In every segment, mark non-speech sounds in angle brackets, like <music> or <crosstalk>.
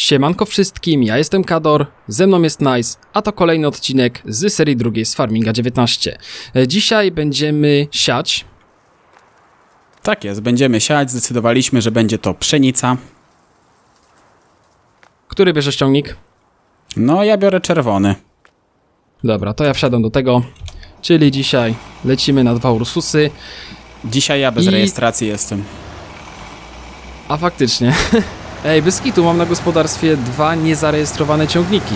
Siemanko wszystkim, ja jestem Kador, ze mną jest Nice, a to kolejny odcinek z serii drugiej z Farminga 19. E, Dzisiaj będziemy siać, Tak jest, będziemy siać. Zdecydowaliśmy, że będzie to pszenica. który bierze ściągnik? No, ja biorę czerwony. Dobra, to ja wsiadam do tego, czyli dzisiaj lecimy na dwa Ursusy, Dzisiaj ja bez I- rejestracji jestem. a faktycznie, <laughs> ej, bez kitu mam na gospodarstwie dwa niezarejestrowane ciągniki.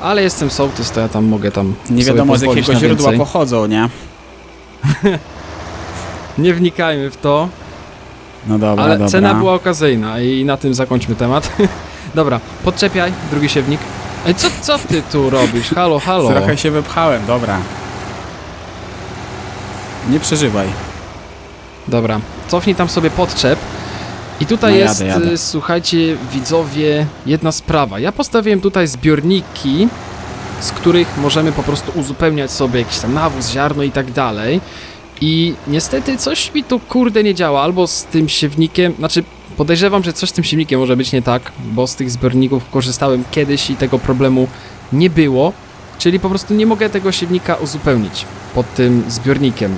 Ale jestem sołtys, to ja tam mogę tam Nie wiadomo z jakiego źródła pochodzą, nie? <laughs> Nie wnikajmy w to, No dobra, Ale dobra. cena była okazyjna i na tym zakończmy temat. <laughs> Dobra, podczepiaj, drugi siewnik. Ej, co, co ty tu robisz? Halo, halo. Trochę się wypchałem, dobra. Nie przeżywaj. Dobra, cofnij tam sobie podczep. I tutaj No, jest, jadę, jadę. y, słuchajcie, widzowie, jedna sprawa. Ja postawiłem tutaj zbiorniki, z których możemy po prostu uzupełniać sobie jakiś tam nawóz, ziarno i tak dalej. I niestety coś mi tu kurde nie działa, albo z tym siewnikiem, znaczy podejrzewam, że coś z tym siewnikiem może być nie tak, bo z tych zbiorników korzystałem kiedyś i tego problemu nie było, czyli po prostu nie mogę tego siewnika uzupełnić pod tym zbiornikiem.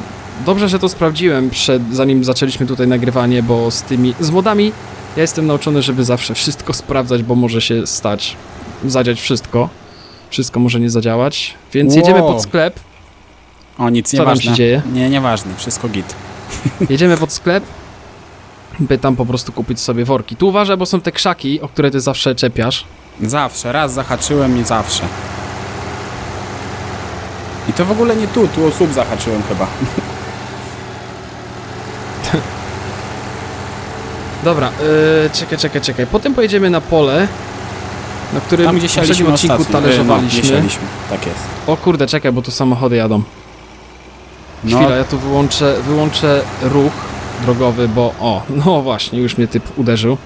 Dobrze, że to sprawdziłem przed, zanim zaczęliśmy tutaj nagrywanie, bo z tymi, z modami ja jestem nauczony, żeby zawsze wszystko sprawdzać, bo może się stać, zadziać wszystko. Wszystko może nie zadziałać, więc Wow. jedziemy pod sklep, O, nic, Co tam nieważne. się dzieje? Nie, nieważne, wszystko git. <laughs> <laughs> Jedziemy pod sklep, by tam po prostu kupić sobie worki. Tu uważaj, bo są te krzaki, o które ty zawsze czepiasz. Zawsze, raz zahaczyłem i zawsze. I to w ogóle nie tu, tu o słup zahaczyłem chyba. <laughs> Dobra, yy, czekaj, czekaj, czekaj. Potem pojedziemy na pole, na którym Tam gdzie w poprzednim sialiśmy odcinku ostatnio. talerzowaliśmy. No, gdzie sialiśmy. Tak jest. o kurde, czekaj, bo tu samochody jadą. No, Chwila, ja tu wyłączę, wyłączę ruch drogowy, bo o, no właśnie, już mnie typ uderzył.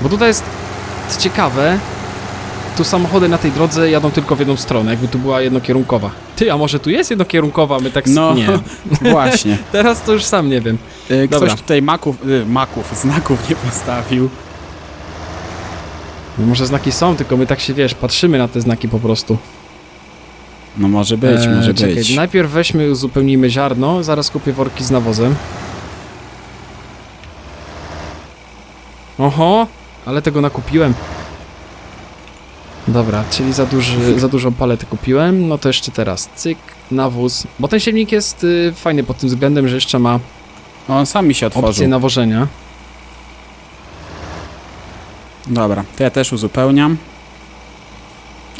Bo tutaj jest ciekawe, tu samochody na tej drodze jadą tylko w jedną stronę, jakby tu była jednokierunkowa. Ty, a może tu jest jednokierunkowa, my tak... no Nie, <laughs> właśnie. <laughs> teraz to już sam nie wiem. Dobra. Ktoś tutaj maków, y, maków, znaków nie postawił. No może znaki są, tylko my tak się, wiesz, patrzymy na te znaki po prostu. No może być, Eee, może czekaj, być. Najpierw weźmy, uzupełnijmy ziarno, zaraz kupię worki z nawozem. Oho, ale tego nakupiłem. Dobra, czyli za, duży, za dużą paletę kupiłem, no to jeszcze teraz cyk, nawóz, bo ten silnik jest y, fajny pod tym względem, że jeszcze ma On sam mi się otworzył. opcję nawożenia. Dobra, to ja też uzupełniam.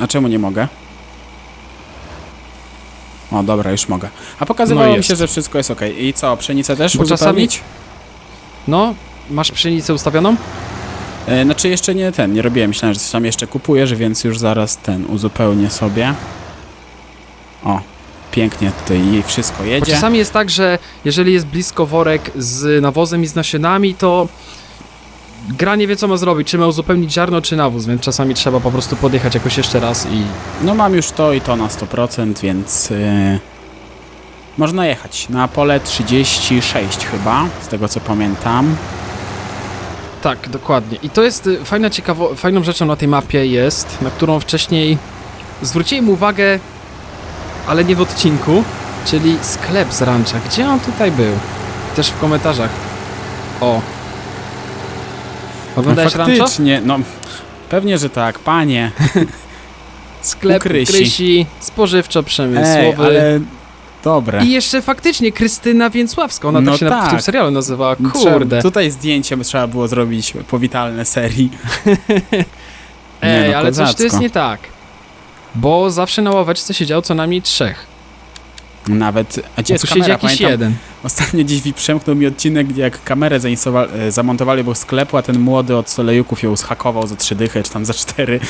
A czemu nie mogę? O, dobra, już mogę. A pokazywało No mi jest. się, że wszystko jest ok. I co, pszenicę też Bo czasami- uzupełnić? No, masz pszenicę ustawioną? E, znaczy jeszcze nie ten, nie robiłem. Myślałem, że coś tam jeszcze kupujesz, więc już zaraz ten uzupełnię sobie. O, pięknie tutaj jej wszystko Bo jedzie. czasami jest tak, że jeżeli jest blisko worek z nawozem i z nasionami, to gra nie wie co ma zrobić, czy ma uzupełnić ziarno, czy nawóz, więc czasami trzeba po prostu podjechać jakoś jeszcze raz i... No mam już to i to na 100%, więc yy, można jechać. Na pole 36 chyba, z tego co pamiętam. Tak, dokładnie. I to jest y, fajna, ciekawo... fajną rzeczą na tej mapie jest, na którą wcześniej zwróciłem uwagę, ale nie w odcinku, czyli sklep z rancha. Gdzie on tutaj był? Też w komentarzach. O. Oglądałeś no, rancho? faktycznie, no pewnie, że tak, panie. <laughs> Sklep U Krysi. Krysi, Ej, spożywczo-przemysłowy. ale dobre. I jeszcze faktycznie Krystyna Więcławska, ona No tak się na, w tym tak. serialu nazywała, Trzeba- kurde. Tutaj zdjęcie trzeba było zrobić powitalne serii. <laughs> Ej, no, ale coś tu kozacko. jest nie tak. Bo zawsze na ławeczce siedziało co najmniej trzech. Nawet, a gdzie A jest kamera? jakiś Pamiętam, jeden. Ostatnio gdzieś wi- przemknął mi odcinek, gdzie jak kamerę e, zamontowali obok sklepu, a ten młody od Solejuków ją zhakował za 3 dychy, czy tam za 4.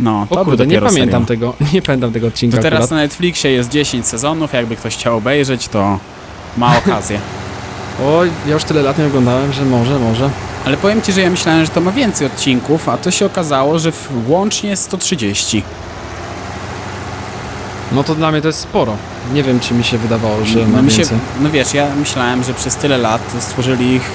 No, to O był kurde, nie pamiętam serial. tego, <laughs> nie pamiętam tego odcinka To teraz akurat. na Netflixie jest 10 sezonów, jakby ktoś chciał obejrzeć, to ma okazję. <laughs> Oj, ja już tyle lat nie oglądałem, że może, może. Ale powiem Ci, że ja myślałem, że to ma więcej odcinków, a to się okazało, że łącznie 130. No to dla mnie to jest sporo. Nie wiem, czy mi się wydawało, że no, ma mi się, więcej. no wiesz, ja myślałem, że przez tyle lat stworzyli ich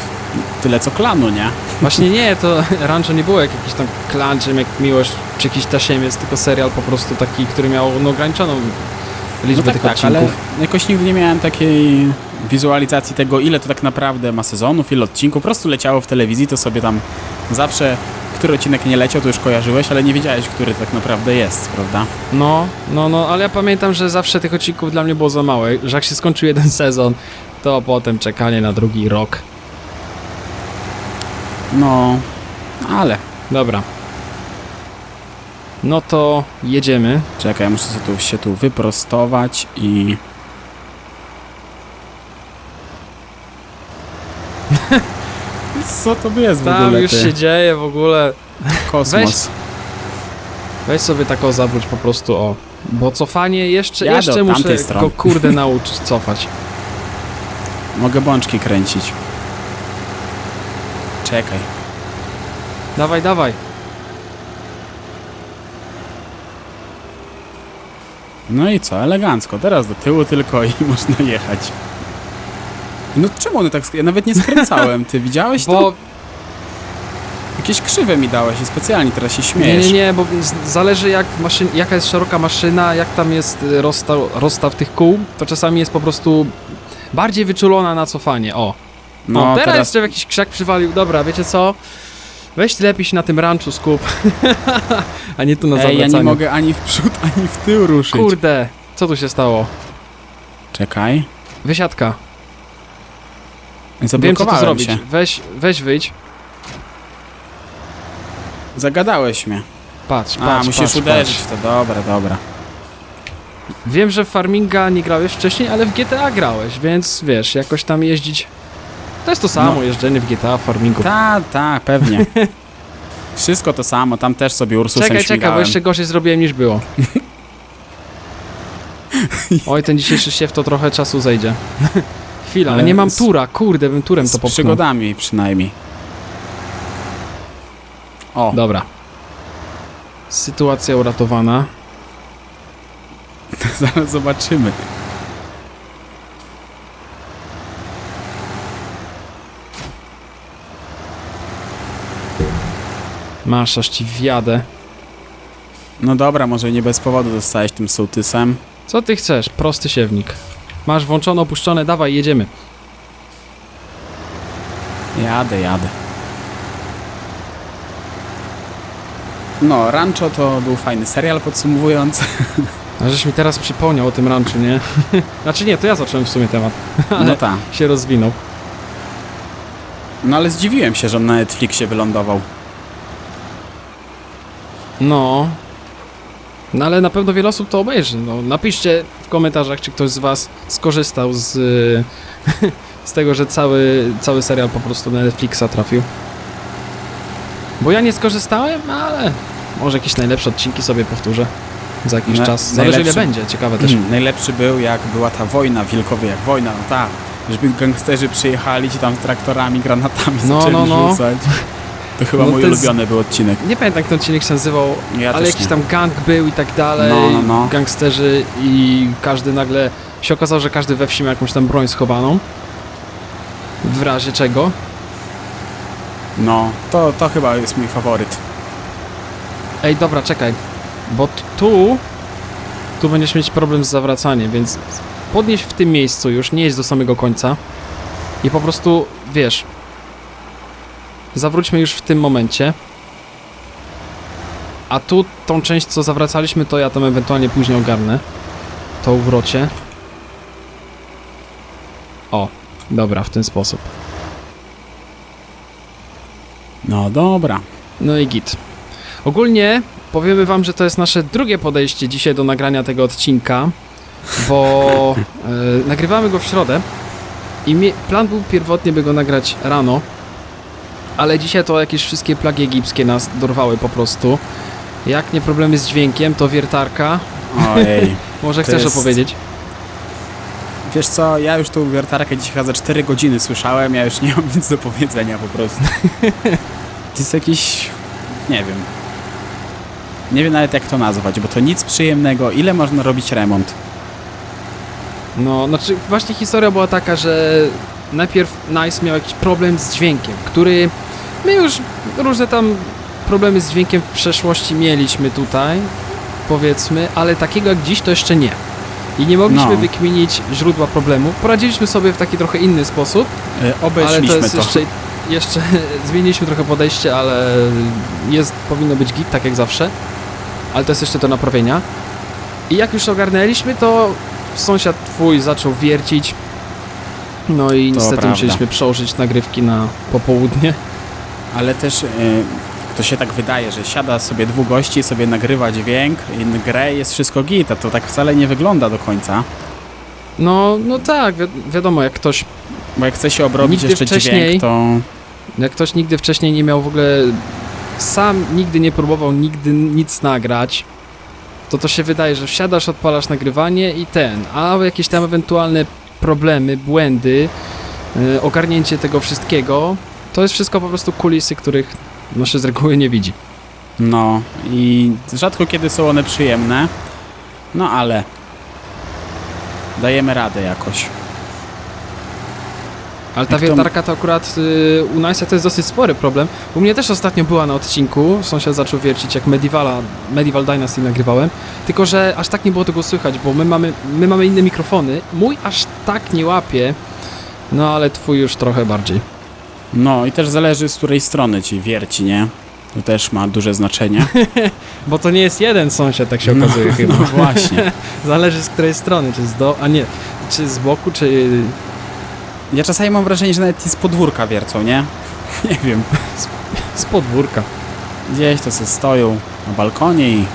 tyle co klanu, nie? Właśnie nie, to Rancho nie było jak jakiś tam klan, czy jak Miłość, czy jakiś tasiemiec, tylko serial po prostu taki, który miał no, ograniczoną liczbę no tych tak, tak, ale odcinków. jakoś nigdy nie miałem takiej wizualizacji tego, ile to tak naprawdę ma sezonów, ile odcinków. Po prostu leciało w telewizji, to sobie tam zawsze, który odcinek nie leciał, to już kojarzyłeś, ale nie wiedziałeś, który tak naprawdę jest, prawda? No, no, no, ale ja pamiętam, że zawsze tych odcinków dla mnie było za mało, że jak się skończył jeden <laughs> sezon, to potem czekanie na drugi rok. No, ale... Dobra. No to jedziemy. Czekaj, muszę sobie tu, się tu wyprostować i... <laughs> Co to jest w Tam ogóle, już ty? się dzieje w ogóle. Kosmos. Weź sobie tak o zawróć po prostu o. Bo cofanie jeszcze, Jadę jeszcze od muszę tamtej strony. go kurde <laughs> nauczyć cofać. Mogę bączki kręcić. Czekaj. Dawaj, dawaj. No i co, elegancko. Teraz do tyłu tylko i <laughs> można jechać. No czemu one tak... Ja nawet nie skręcałem, ty widziałeś to? Bo Jakieś krzywe mi dałeś i specjalnie teraz się nie, śmiejesz. nie, nie, bo z- zależy jak maszyn, jaka jest szeroka maszyna, jak tam jest y, rozstaw, rozstaw tych kół, to czasami jest po prostu bardziej wyczulona na cofanie. O. No o teraz, teraz... jeszcze w jakiś krzak przywalił. Dobra, wiecie co? Weź lepiej się na tym ranczu skup. <laughs> A nie tu na Ej, ja nie mogę ani w przód, <laughs> ani w tył ruszyć. Kurde, co tu się stało? Czekaj. Wysiadka. Wiem co tu zrobić. się. Weź, weź wyjdź. Zagadałeś mnie. Patrz, A, patrz, musisz patrz, uderzyć patrz. to. Dobra, dobra. Wiem, że w Farminga nie grałeś wcześniej, ale w GTA grałeś, więc wiesz, jakoś tam jeździć... To jest to samo, No. jeżdżenie w GTA, Farmingu. Tak, tak, pewnie. <laughs> Wszystko to samo, tam też sobie Ursusem Czekaj, czekaj, bo śmigałem. jeszcze gorzej zrobiłem niż było. <laughs> Oj, ten dzisiejszy siew to trochę czasu zejdzie. <laughs> Chwila, ale nie mam z- tura, kurde, bym turem Z to popchnął. przygodami przynajmniej. O, Dobra. Sytuacja uratowana. zaraz zobaczymy. Masz, aż ci wjadę. No dobra, może nie bez powodu dostałeś tym sołtysem. Co ty chcesz? Prosty siewnik. Masz włączone, opuszczone, dawaj, jedziemy. Jadę, jadę. No, Rancho to był fajny serial podsumowujący. A żeś mi teraz przypomniał o tym ranczu, nie? <laughs> znaczy nie, to ja zacząłem w sumie temat. <laughs> No tak. się rozwinął. No ale zdziwiłem się, że on na Netflixie wylądował. No. No ale na pewno wiele osób to obejrzy. No, napiszcie w komentarzach, czy ktoś z was skorzystał z, <laughs> z tego, że cały, cały serial po prostu na Netflixa trafił. Bo ja nie skorzystałem, ale może jakieś najlepsze odcinki sobie powtórzę za jakiś Na- czas. Zależy ile będzie, ciekawe też. Mm, najlepszy był jak była ta wojna Wilkowie, jak wojna, no tak. Żeby gangsterzy przyjechali ci tam traktorami, granatami No, zaczęli no, no. rzucać. <laughs> To chyba No mój jest- ulubiony był odcinek. Nie pamiętam jak ten odcinek się nazywał, Ja ale jakiś nie. tam gang był i tak dalej, No, no, no. gangsterzy i każdy nagle się okazało, że każdy we wsi ma jakąś tam broń schowaną. W razie czego. No, to, to chyba jest mój faworyt. Ej, dobra, czekaj, bo tu tu będziesz mieć problem z zawracaniem, więc podnieś w tym miejscu już, nie jedź do samego końca i po prostu, wiesz, zawróćmy już w tym momencie. A tu tą część, co zawracaliśmy, to ja tam ewentualnie później ogarnę. To uwrocie. O, dobra, w ten sposób. No dobra. No i git. Ogólnie powiemy wam, że to jest nasze drugie podejście dzisiaj do nagrania tego odcinka, bo <laughs> e, nagrywamy go w środę i plan był pierwotnie, by go nagrać rano, ale dzisiaj to jakieś wszystkie plagi egipskie nas dorwały po prostu. Jak nie problemy z dźwiękiem, to wiertarka. Ojej. <laughs> Może chcesz jest- opowiedzieć? Wiesz co, ja już tą wiertarkę dzisiaj chyba za 4 godziny słyszałem, ja już nie mam nic do powiedzenia po prostu. To <laughs> jest jakiś... nie wiem. Nie wiem nawet jak to nazwać, bo to nic przyjemnego. Ile można robić remont? No, znaczy właśnie historia była taka, że najpierw Nice miał jakiś problem z dźwiękiem, który my już różne tam problemy z dźwiękiem w przeszłości mieliśmy tutaj, powiedzmy, ale takiego jak dziś to jeszcze nie. I nie mogliśmy No. wykminić źródła problemu. Poradziliśmy sobie w taki trochę inny sposób, E, ale Obeszliśmy to jest to. jeszcze, jeszcze <laughs> zmieniliśmy trochę podejście, ale jest, powinno być git, tak jak zawsze. Ale to jest jeszcze do naprawienia. I jak już ogarnęliśmy, to sąsiad twój zaczął wiercić. No i niestety prawda. musieliśmy przełożyć nagrywki na popołudnie. Ale też e, to się tak wydaje, że siada sobie dwóch gości, sobie nagrywa dźwięk, grę jest wszystko git, a to tak wcale nie wygląda do końca. No, no tak, wi wiadomo, jak ktoś, Bo jak chce się obrobić jeszcze dźwięk, to jak ktoś nigdy wcześniej nie miał w ogóle, sam nigdy nie próbował nigdy nic nagrać, to to się wydaje, że wsiadasz, odpalasz nagrywanie i ten, a jakieś tam ewentualne problemy, błędy, yy, ogarnięcie tego wszystkiego, to jest wszystko po prostu kulisy, których no się z reguły nie widzi. no i rzadko kiedy są one przyjemne, no ale dajemy radę jakoś. Ale ta Jak wiertarka to akurat y, u Nice'a to jest dosyć spory problem. U mnie też ostatnio była na odcinku, sąsiad zaczął wiercić jak Medievala, Medieval Dynasty nagrywałem, tylko że aż tak nie było tego słychać, bo my mamy, my mamy inne mikrofony, mój aż tak nie łapie, no ale twój już trochę bardziej. No i też zależy z której strony ci wierci, nie? To też ma duże znaczenie. <laughs> Bo to nie jest jeden sąsiad, tak się No, okazuje chyba. No <laughs> właśnie. <laughs> Zależy z której strony, czy z do, a nie, czy z boku, czy Ja czasami mam wrażenie, że nawet i z podwórka wiercą, nie? Nie wiem. z podwórka. Gdzieś to se stoją na balkonie i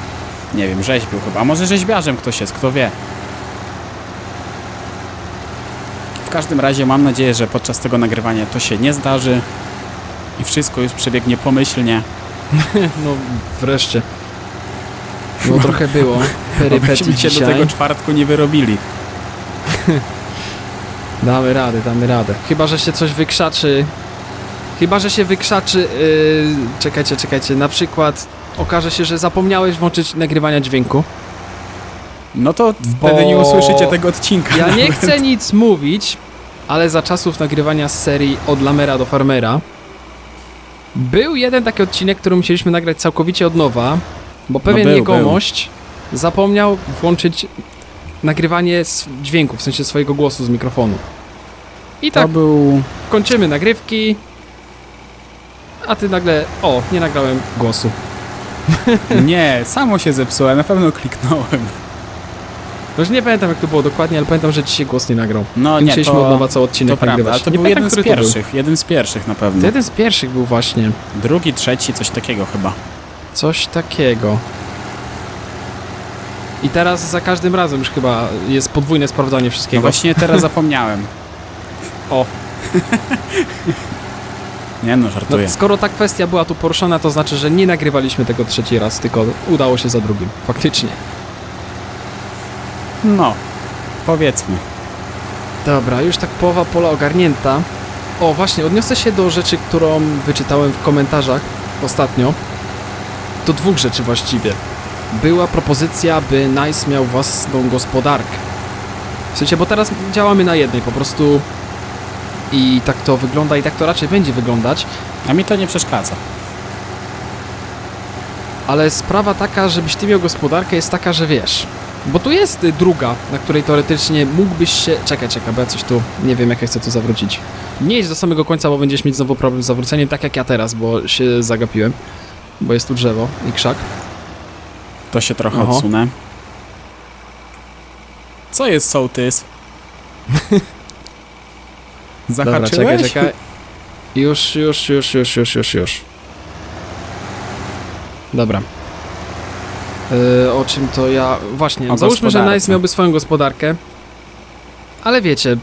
nie wiem, rzeźbią chyba. A może rzeźbiarzem ktoś jest, kto wie. W każdym razie mam nadzieję, że podczas tego nagrywania to się nie zdarzy i wszystko już przebiegnie pomyślnie. <laughs> No wreszcie. No trochę było <laughs> perypetii się do tego <laughs> czwartku nie wyrobili. Damy radę, damy radę. Chyba, że się coś wykrzaczy. Chyba, że się wykrzaczy. Yy, czekajcie, czekajcie. Na przykład okaże się, że zapomniałeś włączyć nagrywania dźwięku. No to Bo- wtedy nie usłyszycie tego odcinka. Ja nie <laughs> chcę nic mówić, ale za czasów nagrywania z serii Od Lamera do Farmera był jeden taki odcinek, który musieliśmy nagrać całkowicie od nowa, bo pewien był, jegomość zapomniał włączyć nagrywanie z dźwięku, w sensie swojego głosu z mikrofonu. I To tak był... kończymy nagrywki, a ty nagle, o, nie nagrałem głosu. <laughs> Nie, samo się zepsuło, ja na pewno kliknąłem. Już nie pamiętam jak to było dokładnie, ale pamiętam, że ci się głos nie nagrał. No nie, musieliśmy to, od nowa cały odcinek to prawda, nagrywać. ale to nie był pamiętam, jeden z pierwszych, jeden z pierwszych na pewno. To jeden z pierwszych był właśnie. Drugi, trzeci, coś takiego chyba. Coś takiego. I teraz za każdym razem już chyba jest podwójne sprawdzanie No wszystkiego. właśnie teraz zapomniałem. <laughs> O. <laughs> Nie no, No, żartuję. skoro ta kwestia była tu poruszona, to znaczy, że nie nagrywaliśmy tego trzeci raz, tylko udało się za drugim. Faktycznie. No, powiedzmy. Dobra, już tak połowa pola ogarnięta. O, właśnie, odniosę się do rzeczy, którą wyczytałem w komentarzach ostatnio. Do dwóch rzeczy właściwie. Była propozycja, by Nice miał własną gospodarkę. W sensie, bo teraz działamy na jednej po prostu i tak to wygląda i tak to raczej będzie wyglądać, A mi to nie przeszkadza. ale sprawa taka, żebyś ty miał gospodarkę jest taka, że wiesz, bo tu jest y, druga, na której teoretycznie mógłbyś się... Czekaj, czekaj, bo ja coś tu... Nie wiem, jak ja chcę tu zawrócić. Nie idź do samego końca, bo będziesz mieć znowu problem z zawróceniem, tak jak ja teraz, bo się zagapiłem. Bo jest tu drzewo i krzak. To się trochę Oho. odsunę. Co jest sołtys? <laughs> Dobra, Zahaczyłeś? czekaj, czekaj. Już, już, już, już, już, już, już. Dobra. Yy, o czym to ja... Właśnie, O załóżmy, że. Nice miałby swoją gospodarkę. Ale wiecie,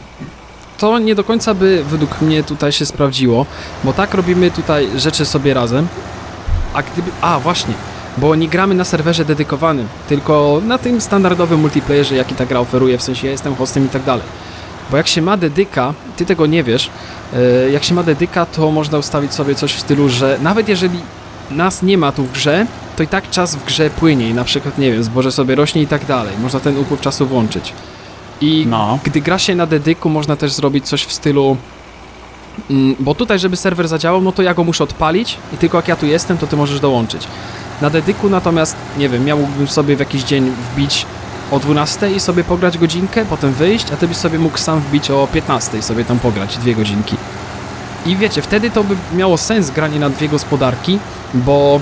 to nie do końca by według mnie tutaj się sprawdziło, bo tak robimy tutaj rzeczy sobie razem. A gdyby... A, właśnie. Bo nie gramy na serwerze dedykowanym, tylko na tym standardowym multiplayerze, jaki ta gra oferuje, w sensie ja jestem hostem i tak dalej. Bo jak się ma dedyka, ty tego nie wiesz, e, jak się ma dedyka, to można ustawić sobie coś w stylu, że nawet jeżeli nas nie ma tu w grze, to i tak czas w grze płynie i na przykład, nie wiem, zboże sobie rośnie i tak dalej. Można ten upływ czasu włączyć. I No, gdy gra się na dedyku, można też zrobić coś w stylu Mm, Bo tutaj, żeby serwer zadziałał, no to ja go muszę odpalić i tylko jak ja tu jestem, to ty możesz dołączyć. Na dedyku natomiast, nie wiem, miałbym sobie w jakiś dzień wbić o 12 i sobie pograć godzinkę, potem wyjść, a ty byś sobie mógł sam wbić o 15 i sobie tam pograć dwie godzinki. I wiecie, wtedy to by miało sens granie na dwie gospodarki, bo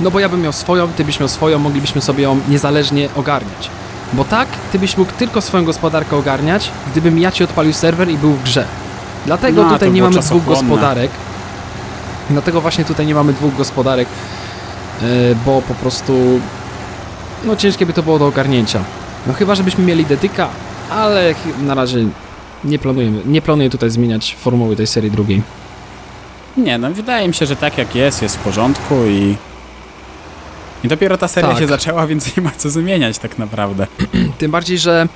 no bo ja bym miał swoją, ty byś miał swoją, moglibyśmy sobie ją niezależnie ogarniać. Bo tak, ty byś mógł tylko swoją gospodarkę ogarniać, gdybym ja ci odpalił serwer i był w grze. Dlatego No, tutaj nie mamy dwóch gospodarek. Dlatego właśnie tutaj nie mamy dwóch gospodarek, yy, bo po prostu no ciężkie by to było do ogarnięcia. No chyba, żebyśmy mieli dedyka, ale na razie nie planujemy, nie planuję tutaj zmieniać formuły tej serii drugiej. Nie, no wydaje mi się, że tak jak jest, jest w porządku i... I dopiero ta seria Tak. się zaczęła, więc nie ma co zmieniać tak naprawdę. <clears throat> Tym bardziej, że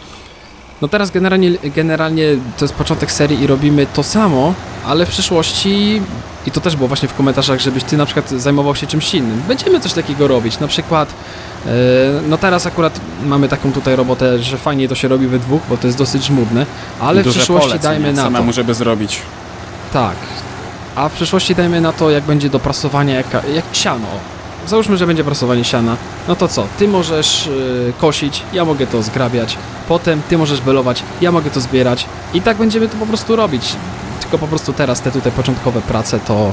no teraz generalnie, generalnie to jest początek serii i robimy to samo, ale w przyszłości i to też było właśnie w komentarzach, żebyś ty na przykład zajmował się czymś innym. Będziemy coś takiego robić, na przykład e, no teraz akurat mamy taką tutaj robotę, że fajnie to się robi we dwóch, bo to jest dosyć żmudne, ale w Duże przyszłości pole, co dajmy nie? na to. Samemu, żeby zrobić. Tak. A w przyszłości dajmy na to, jak będzie do prasowania, jak, jak siano. Załóżmy, że będzie prasowanie siana. No to co? Ty możesz y, kosić, ja mogę to zgrabiać. Potem ty możesz belować, ja mogę to zbierać. I tak będziemy to po prostu robić. Tylko po prostu teraz te tutaj początkowe prace to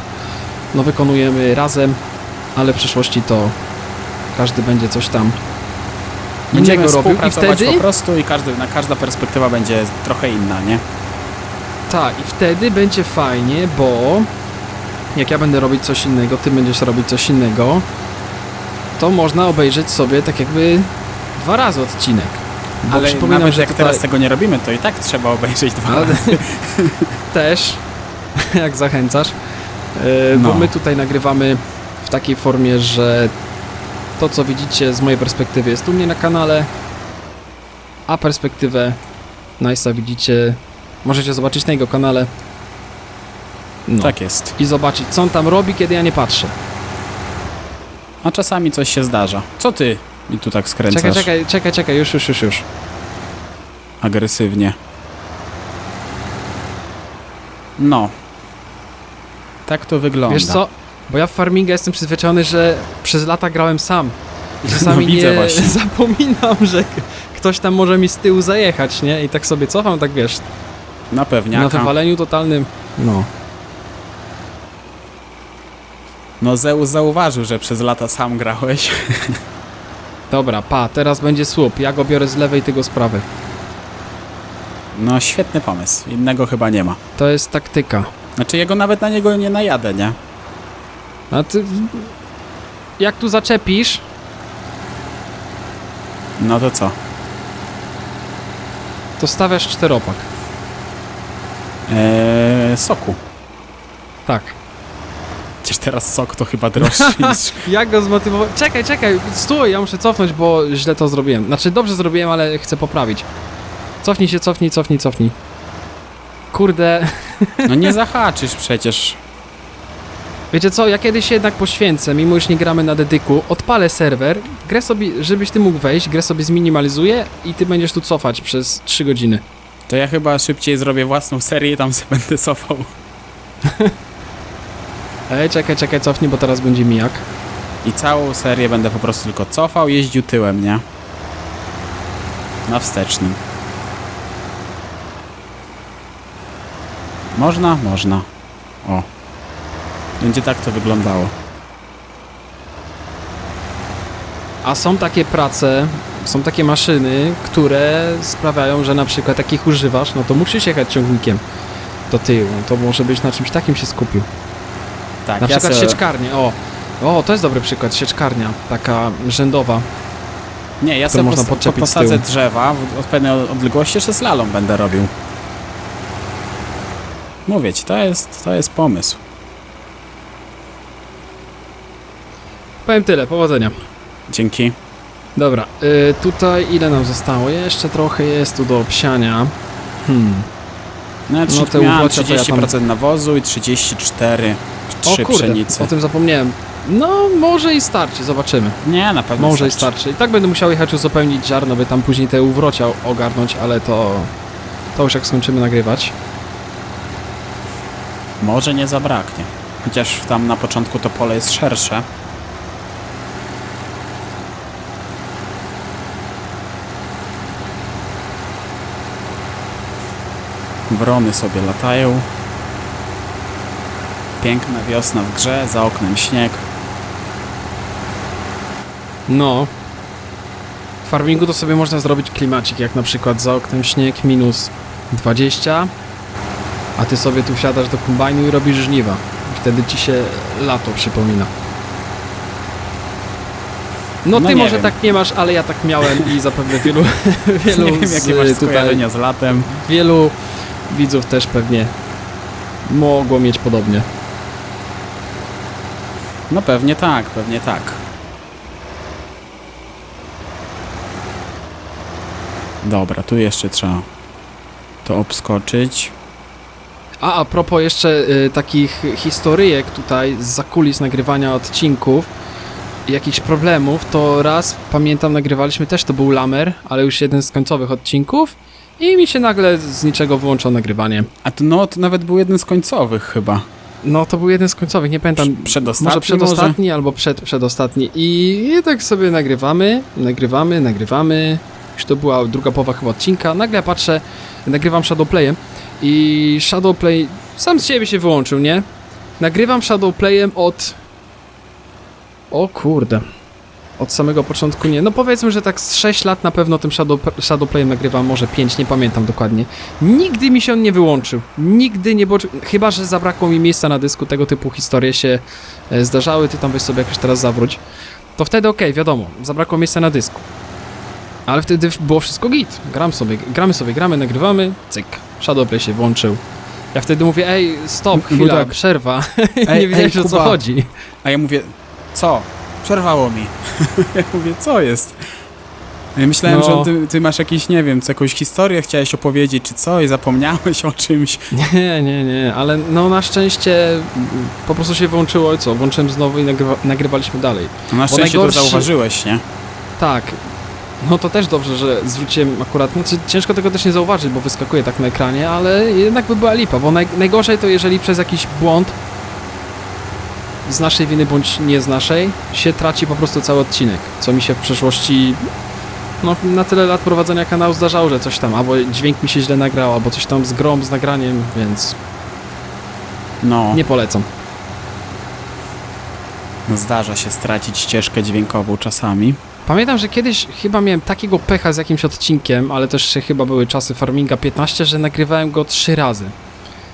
no wykonujemy razem, ale w przyszłości to każdy będzie coś tam innego robił. I wtedy po prostu i każdy, na każda perspektywa będzie trochę inna, nie? Tak, i wtedy będzie fajnie, bo jak ja będę robić coś innego, ty będziesz robić coś innego, to można obejrzeć sobie tak jakby dwa razy odcinek. Bo Ale przypominam, nawet że jak tutaj teraz tego nie robimy, to i tak trzeba obejrzeć dwa Ale- razy. <laughs> też, <laughs> jak zachęcasz, yy, bo No. my tutaj nagrywamy w takiej formie, że to co widzicie z mojej perspektywy jest u mnie na kanale, a perspektywę Nice'a widzicie, możecie zobaczyć na jego kanale. No. Tak jest. i zobaczyć, co on tam robi, kiedy ja nie patrzę. A czasami coś się zdarza. Co ty mi tu tak skręcasz Czekaj, czekaj, czekaj, czekaj, już, już, już, już. agresywnie? No. Tak to wygląda. Wiesz co? Bo ja w farminga jestem przyzwyczajony, że przez lata grałem sam. I <laughs> czasami No, widzę nie właśnie. <laughs> zapominam, że ktoś tam może mi z tyłu zajechać, nie? I tak sobie cofam, tak wiesz, Na pewniaka. na wywaleniu totalnym. No. No Zeus zauważył, że przez lata sam grałeś. <laughs> Dobra, pa, teraz będzie słup. Ja go biorę z lewej, ty go z prawej. No świetny pomysł. Innego chyba nie ma. To jest taktyka. Znaczy jego nawet na niego nie najadę, nie? A ty... Jak tu zaczepisz, No to co? to stawiasz czteropak. Eee, soku. Tak. Przecież teraz sok to chyba droższy <laughs> niż... Jak go zmotywować? Czekaj, czekaj, stój, ja muszę cofnąć, bo źle to zrobiłem. Znaczy, dobrze zrobiłem, ale chcę poprawić. Cofnij się, cofnij, cofnij, cofnij. Kurde, <laughs> No nie zahaczysz przecież. wiecie co, ja kiedyś się jednak poświęcę, mimo już nie gramy na dedyku, odpalę serwer, grę sobie, żebyś ty mógł wejść, grę sobie zminimalizuję i ty będziesz tu cofać przez 3 godziny. To ja chyba szybciej zrobię własną serię i tam sobie <laughs> będę cofał. Ej, czekaj, czekaj, cofnij, bo teraz będzie mijak. I całą serię będę po prostu tylko cofał, jeździł tyłem, nie? Na wstecznym. Można? Można. O. Będzie tak to wyglądało. A są takie prace, są takie maszyny, które sprawiają, że na przykład jak ich używasz, no to musisz jechać ciągnikiem do tyłu. To może być na czymś takim się skupił. Tak, Na ja przykład se- sieczkarnie, o. O, to jest dobry przykład, sieczkarnia, taka rzędowa. Nie, ja sobie można pos- podczepić posadzę drzewa w- od pewnej odległości, jeszcze slalom będę robił. Mówię ci, to jest, to jest pomysł. Powiem tyle, powodzenia. Dzięki. Dobra, y, tutaj ile nam zostało? Jeszcze trochę jest tu do obsiania. Hmm. No, No te uwocze to ja 30% nawozu i 34 O trzy kurde, pszenicy. o tym zapomniałem. No, może i starczy, zobaczymy. Nie, na pewno Może i starczy. starczy. I tak będę musiał jechać uzupełnić ziarno, by tam później te uwrocia ogarnąć, ale to... To już jak skończymy nagrywać. Może nie zabraknie. Chociaż tam na początku to pole jest szersze. Wrony sobie latają. Piękna wiosna w grze, za oknem śnieg. No. W farmingu to sobie można zrobić klimacik, jak na przykład za oknem śnieg minus 20, a ty sobie tu wsiadasz do kombajnu i robisz żniwa. I wtedy ci się lato przypomina. No, No ty może wiem. tak nie masz, ale ja tak miałem i zapewne wielu, <laughs> wielu Nie wiem jakie masz tutaj z latem. wielu widzów też pewnie mogło mieć podobnie. No pewnie tak, pewnie tak. Dobra, tu jeszcze trzeba to obskoczyć. A a propos jeszcze y, takich historyjek tutaj z zakulis nagrywania odcinków, jakichś problemów, to raz pamiętam nagrywaliśmy też, to był Lamer, ale już jeden z końcowych odcinków i mi się nagle z niczego wyłączyło nagrywanie. A to no, to nawet był jeden z końcowych chyba. No to był jeden z końcowych, nie pamiętam. Przedostatni może przedostatni albo przed, przedostatni i, i tak sobie nagrywamy, nagrywamy, nagrywamy. Już to była druga połowa chyba odcinka. Nagle patrzę, nagrywam Shadowplayem i Shadowplay sam z siebie się wyłączył, nie? Nagrywam Shadowplayem od... O kurde. Od samego początku nie. No powiedzmy, że tak z 6 lat na pewno tym Shadow, Shadowplayem nagrywam, może 5, nie pamiętam dokładnie. Nigdy mi się on nie wyłączył. Nigdy nie było... Chyba, że zabrakło mi miejsca na dysku, tego typu historie się e, zdarzały, ty tam weź sobie jakoś teraz zawróć. To wtedy okej, wiadomo, zabrakło miejsca na dysku. Ale wtedy było wszystko git. Gram sobie, gramy sobie, gramy, nagrywamy, cyk. Shadowplay się włączył. Ja wtedy mówię, ej, stop, Był chwila, tak. przerwa. <laughs> Ej, nie wiedziałeś o co chodzi. A ja mówię, co? Przerwało mi. <laughs> ja mówię, co jest? Ja myślałem, No. że ty, ty masz jakiś, nie wiem, co, jakąś historię chciałeś opowiedzieć, czy co, i zapomniałeś <laughs> o czymś. Nie, nie, nie, ale no na szczęście po prostu się wyłączyło i co, włączyłem znowu i nagrywa, nagrywaliśmy dalej. No na szczęście najgorszy- to zauważyłeś, nie? Tak. No to też dobrze, że zwróciłem akurat, znaczy ciężko tego też nie zauważyć, bo wyskakuje tak na ekranie, ale jednak by była lipa, bo naj, najgorzej to jeżeli przez jakiś błąd z naszej winy bądź nie z naszej się traci po prostu cały odcinek, co mi się w przeszłości no na tyle lat prowadzenia kanału zdarzało, że coś tam, albo dźwięk mi się źle nagrał, albo coś tam z grom, z nagraniem, więc No, nie polecam. zdarza się stracić ścieżkę dźwiękową czasami. Pamiętam, że kiedyś chyba miałem takiego pecha z jakimś odcinkiem, ale też chyba były czasy Farminga 15, że nagrywałem go trzy razy.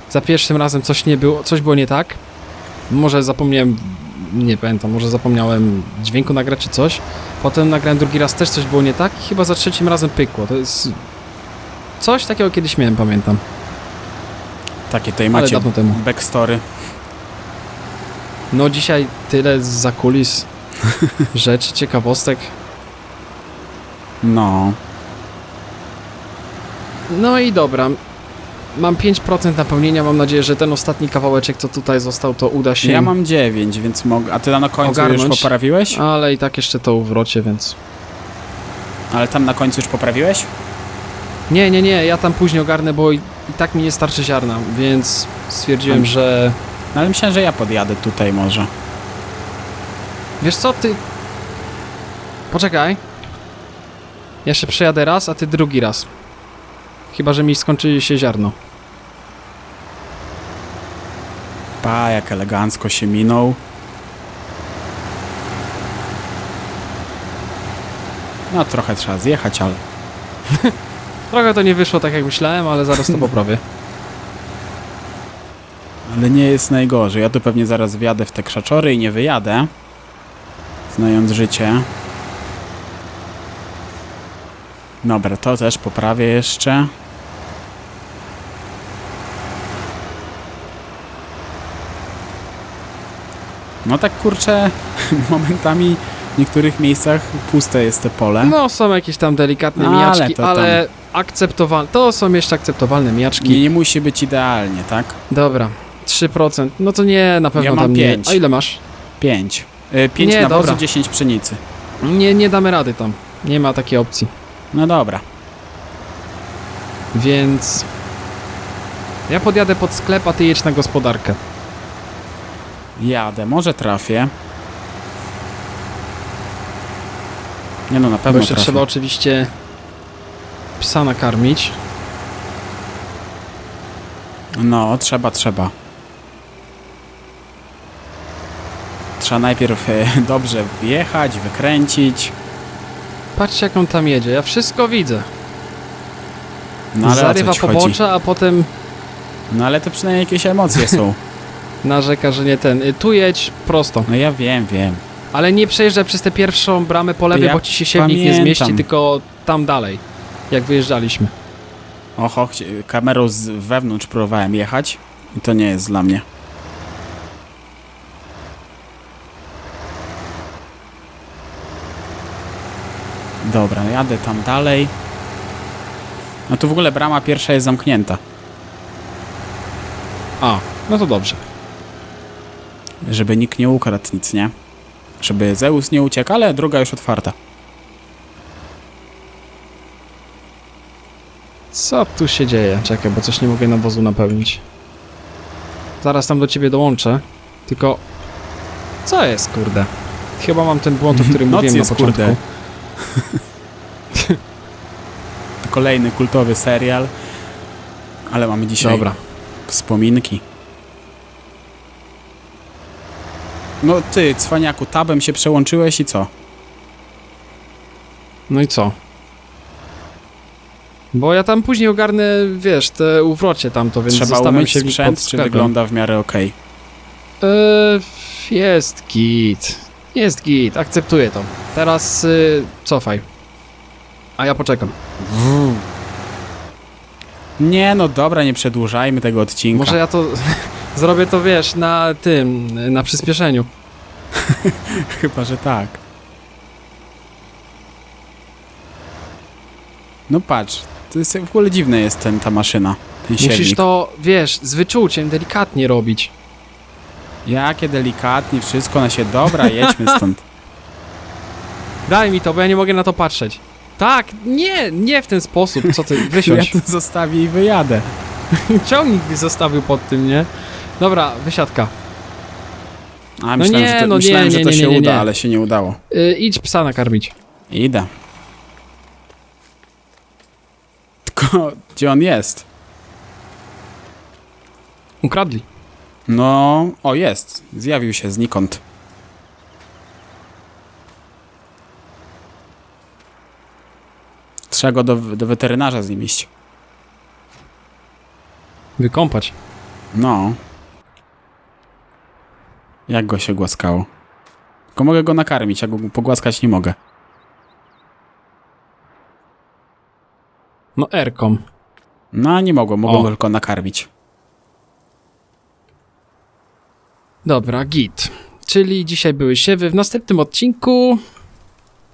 Za pierwszym razem coś nie było, coś było nie tak. Może zapomniałem, nie pamiętam, może zapomniałem dźwięku nagrać czy coś. Potem nagrałem drugi raz, też coś było nie tak i chyba za trzecim razem pykło. To jest... Coś takiego kiedyś miałem, pamiętam. Takie tutaj macie dawno temu. backstory. No dzisiaj tyle za kulis <laughs> rzeczy, ciekawostek. No, No i dobra. Mam 5% napełnienia, mam nadzieję, że ten ostatni kawałeczek, co tutaj został, to uda się. ja mam 9, więc mogę... A ty na końcu Ogarnąć. już poprawiłeś? Ale i tak jeszcze to uwrocie, więc... Ale tam na końcu już poprawiłeś? Nie, nie, nie, ja tam później ogarnę, bo i, i tak mi nie starczy ziarna, więc stwierdziłem, Tam- że... No ale myślałem, że ja podjadę tutaj może. Wiesz co, ty... Poczekaj. Ja się przejadę raz, a ty drugi raz. Chyba, że mi skończy się ziarno. Pa, jak elegancko się minął. No trochę trzeba zjechać, ale... <laughs> Trochę to nie wyszło tak, jak myślałem, ale zaraz to <laughs> poprawię. Ale nie jest najgorzej. Ja tu pewnie zaraz wjadę w te krzaczory i nie wyjadę. Znając życie. Dobra, to też poprawię jeszcze. No tak kurczę, <laughs> momentami w niektórych miejscach puste jest te pole. No, są jakieś tam delikatne Ale mijaczki, to ale akceptowalne. To są jeszcze akceptowalne mijaczki. Nie, nie musi być idealnie, tak? Dobra, 3%. No to nie, na pewno Ja mam tam nie. pięć. A ile masz? 5. 5 Nie, nawozu, dobra. 10 pszenicy. Nie, nie damy rady tam. Nie ma takiej opcji. No dobra. Więc Ja podjadę pod sklep, a ty jedź na gospodarkę. Jadę, może trafię. Nie no, na Bo pewno jeszcze trafię. trzeba oczywiście psa nakarmić. No, trzeba, trzeba. Trzeba najpierw e, <laughs> dobrze wjechać, wykręcić. Patrzcie jak on tam jedzie, ja wszystko widzę. No ale o Zarywa ci chodzi? pobocza, a potem No ale to przynajmniej jakieś emocje są. <laughs> narzeka, że nie ten. Y, Tu jedź prosto. No ja wiem, wiem. Ale nie przejeżdżaj przez tę pierwszą bramę po lewej, Ja bo ci się siewnik nie zmieści, tylko tam dalej. Jak wyjeżdżaliśmy. Oho, kamerą z wewnątrz próbowałem jechać i to nie jest dla mnie. Dobra, jadę tam dalej. No tu w ogóle brama pierwsza jest zamknięta, A, no to dobrze. Żeby nikt nie ukradł nic, nie? Żeby Zeus nie uciekł, ale druga już otwarta. Co tu się dzieje? Czekaj, bo coś nie mogę nawozu napełnić. Zaraz tam do ciebie dołączę. Tylko... Co jest, kurde? Chyba mam ten błąd, o <laughs> którym Noc mówiłem na jest, początku. kurde. <laughs> Kolejny kultowy serial. Ale mamy dzisiaj Dobra. Wspominki. No ty, cwaniaku, tabem się przełączyłeś i co? No i co? Bo ja tam później ogarnę, wiesz, te uwrocie tamto, więc Trzeba zostawiam umyć się sprzęt, pod czy sklepem. wygląda w miarę okej? Eee, jest git. Jest git, akceptuję to. Teraz y, cofaj. A ja poczekam. Nie no dobra, nie przedłużajmy tego odcinka. Może ja to zrobię to, wiesz, na tym, na przyspieszeniu. <laughs> Chyba, że tak. No patrz, to jest w ogóle dziwne jest ten, ta maszyna, ten Musisz to, wiesz, z wyczuciem, delikatnie robić. Jakie delikatnie, wszystko na się... Dobra, jedźmy stąd. <laughs> Daj mi to, bo ja nie mogę na to patrzeć. Tak, nie, nie w ten sposób, co ty, <laughs> Ja wysiądź. to zostawię i wyjadę. Ciągnik by zostawił pod tym, nie? Dobra, wysiadka. A, myślałem, nie, że to, no nie, myślałem, że nie, to nie, się nie, uda, nie. ale się nie udało. Y, idź psa nakarmić. Idę. Tylko, gdzie on jest? Ukradli. No, o jest. Zjawił się znikąd. Trzeba go do, do weterynarza z nim iść. Wykąpać. No. Jak go się głaskało? Tylko mogę go nakarmić, a go pogłaskać nie mogę. No, Erkom. No, nie mogło, mogą O. go tylko nakarmić. Dobra, git. Czyli dzisiaj były siewy. W następnym odcinku...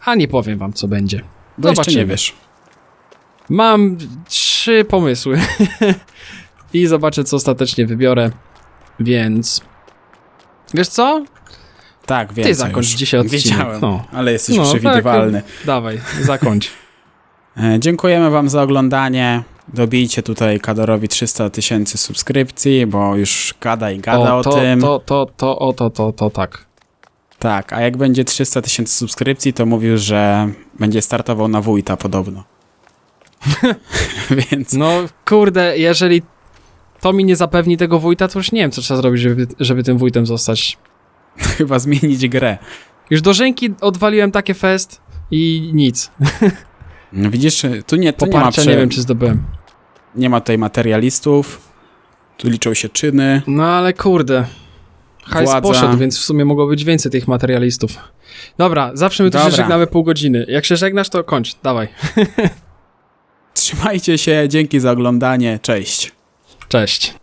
A nie powiem wam, co będzie. Bo Zobaczymy. nie wiesz. Mam trzy pomysły. <laughs> I zobaczę, co ostatecznie wybiorę. Więc... Wiesz co? Tak, wiem. Ty zakończ już. dzisiaj odcinek. Wiedziałem, No. ale jesteś No, przewidywalny. Tak, dawaj, zakończ. <laughs> E, Dziękujemy Wam za oglądanie. Dobijcie tutaj Kadorowi 300 tysięcy subskrypcji, bo już gada i gada o, to, tym. To, to, to, o, to, to, to, tak. Tak, a jak będzie 300 tysięcy subskrypcji, to mówił, że będzie startował na wójta podobno. <laughs> <laughs> Więc No, kurde, jeżeli to mi nie zapewni tego wójta, to już nie wiem, co trzeba zrobić, żeby, żeby tym wójtem zostać. <laughs> chyba zmienić grę. Już do Rzęki odwaliłem takie fest i nic. No Widzisz, tu nie, tu nie ma, Poparcia prze... nie wiem, czy zdobyłem. nie ma tutaj materialistów. Tu liczą się czyny. No ale kurde. Hajs Władza. poszedł, więc w sumie mogło być więcej tych materialistów. Dobra, zawsze my tu się Dobra. żegnamy pół godziny. Jak się żegnasz, to kończ. Dawaj. <laughs> Trzymajcie się, dzięki za oglądanie, cześć. Cześć.